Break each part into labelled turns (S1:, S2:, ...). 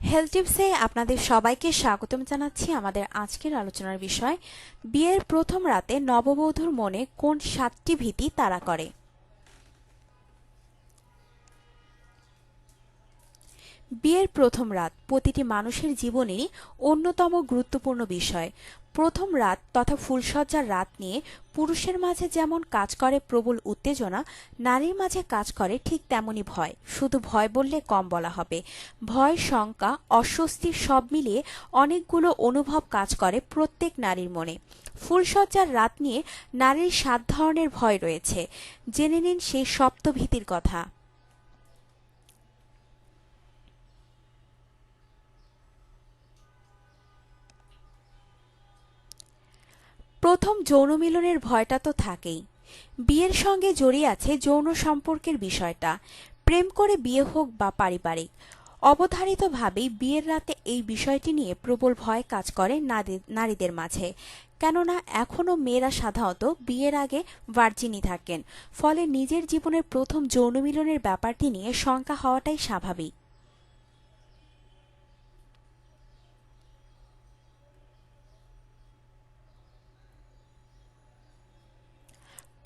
S1: Health টিপসে আপনাদের সবাইকে স্বাগতম জানাচ্ছি আমাদের আজকের আলোচনার বিষয়। বিয়ের প্রথম রাতে নববধূর মনে কোন সাতটি ভীতি তারা করে? বিয়ের প্রথম রাত প্রতিটি মানুষের জীবনেরই অন্যতম গুরুত্বপূর্ণ বিষয়। প্রথম রাত তথা ফুলসজ্জার রাত নিয়ে পুরুষের মাঝে যেমন কাজ করে প্রবল উত্তেজনা, নারীর মাঝে কাজ করে ঠিক তেমনই ভয়। শুধু ভয় বললে কম বলা হবে। ভয়, শঙ্কা, অস্বস্তি সব মিলিয়ে অনেকগুলো অনুভব কাজ করে প্রত্যেক নারীর মনে। ফুলসজ্জার রাত নিয়ে নারীর সাত ধরনের ভয় রয়েছে। জেনে নিন সেই সপ্তভীতির কথা। প্রথম যৌন মিলনের ভয়টা তো থাকেই। বিয়ের সঙ্গে জড়িয়ে আছে যৌন সম্পর্কের বিষয়টা। প্রেম করে বিয়ে হোক বা পারিবারিক, অবধারিতভাবেই বিয়ের রাতে এই বিষয়টি নিয়ে প্রবল ভয় কাজ করে নারীদের মাঝে। কেননা এখনও মেয়েরা সাধারণত বিয়ের আগে ভার্জিনই থাকেন, ফলে নিজের জীবনের প্রথম যৌন মিলনের ব্যাপারটি নিয়ে শঙ্কা হওয়াটাই স্বাভাবিক।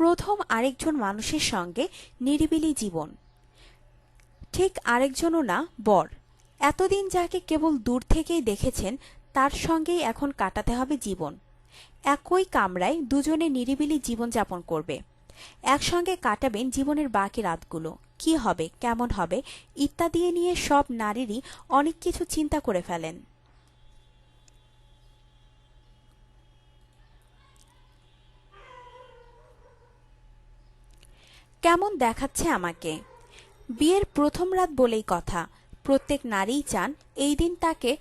S1: প্রথম আরেকজন মানুষের সঙ্গে নিরিবিলি জীবন। ঠিক আরেকজনও না, বর। এতদিন যাকে কেবল দূর থেকেই দেখেছেন, তার সঙ্গেই এখন কাটাতে হবে জীবন। একই কামরায় দুজনে নিরিবিলি জীবনযাপন করবে। একসঙ্গে কাটাবেন জীবনের বাকি রাতগুলো। কি হবে, কেমন হবে, ইত্যাদি নিয়ে সব নারীরই অনেক কিছু চিন্তা করে ফেলেন। কেমন দেখাচ্ছে আমাকে? বিয়ের প্রথম রাত বলেই কথা। প্রত্যেক নারীই চান এই দিন তাকে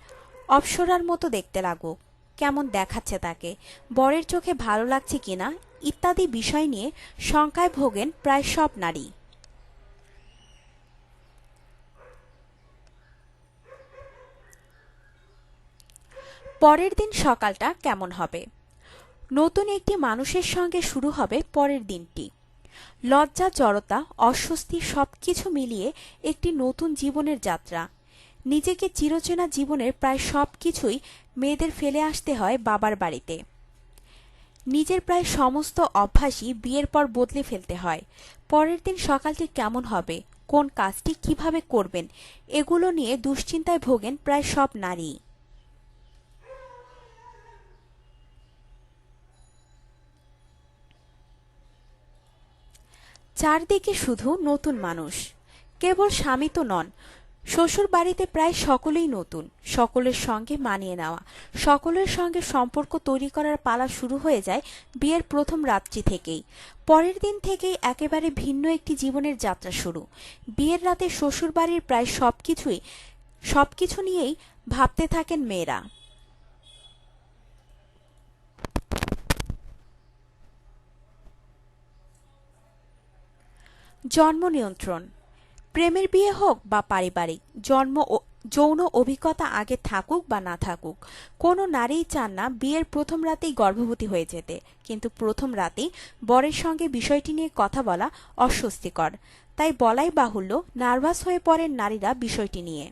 S1: অপসরার মতো দেখতে লাগুক। কেমন দেখাচ্ছে তাকে? বরের চোখে ভালো লাগছে কিনা? ইত্যাদি বিষয় নিয়ে শঙ্কায় ভোগেন প্রায় সব নারী। পরের দিন সকালটা কেমন হবে? নতুন একটি মানুষের সঙ্গে শুরু হবে পরের দিনটি। লজ্জা, জড়তা, অস্বস্তি সবকিছু মিলিয়ে একটি নতুন জীবনের যাত্রা। নিজেকে চিরচেনা জীবনের প্রায় সব কিছুই মেয়েদের ফেলে আসতে হয় বাবার বাড়িতে। নিজের প্রায় সমস্ত অভ্যাসই বিয়ের পর বদলে ফেলতে হয়। পরের দিন সকালটি কেমন হবে? কোন কাজটি কীভাবে করবেন? এগুলো নিয়ে দুশ্চিন্তায় ভোগেন প্রায় সব নারী। চারদিকে শুধু নতুন মানুষ। কেবল স্বামী তো নন। শ্বশুর বাড়িতে প্রায় সকলেই নতুন। সকলের সঙ্গে মানিয়ে নেওয়া। সকলের সঙ্গে সম্পর্ক তৈরি করার পালা শুরু হয়ে যায় বিয়ের প্রথম রাত্রি থেকেই। পরের দিন থেকেই একেবারে ভিন্ন একটি জীবনের যাত্রা শুরু। বিয়ের রাতে শ্বশুর বাড়ির প্রায় সবকিছুই সবকিছু নিয়েই ভাবতে থাকেন মেয়েরা। জন্ম নিয়ন্ত্রণ। প্রেমের বিয়ে হোক বা পারিবারিক, জন্ম ও যৌন অভিজ্ঞতা আগে থাকুক বা না থাকুক, কোনো নারীই চান না বিয়ের প্রথম রাতেই গর্ভবতী হয়ে যেতে। কিন্তু প্রথম রাতেই বরের সঙ্গে বিষয়টি নিয়ে কথা বলা অস্বস্তিকর। তাই বলাই বাহুল্য, নার্ভাস হয়ে পড়েন নারীরা বিষয়টি নিয়ে।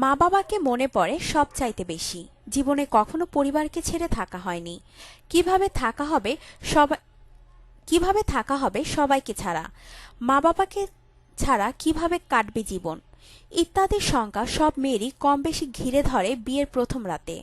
S1: মা বাবাকে মনে পড়ে সব চাইতে বেশি। জীবনে কখনো পরিবারকে ছেড়ে থাকা হয়নি। কীভাবে থাকা হবে সবাই কীভাবে থাকা হবে সবাইকে ছাড়া? মা বাবাকে ছাড়া কীভাবে কাটবে জীবন? ইত্যাদি শঙ্কা সব মেয়েরই কম বেশি ঘিরে ধরে বিয়ের প্রথম রাতে।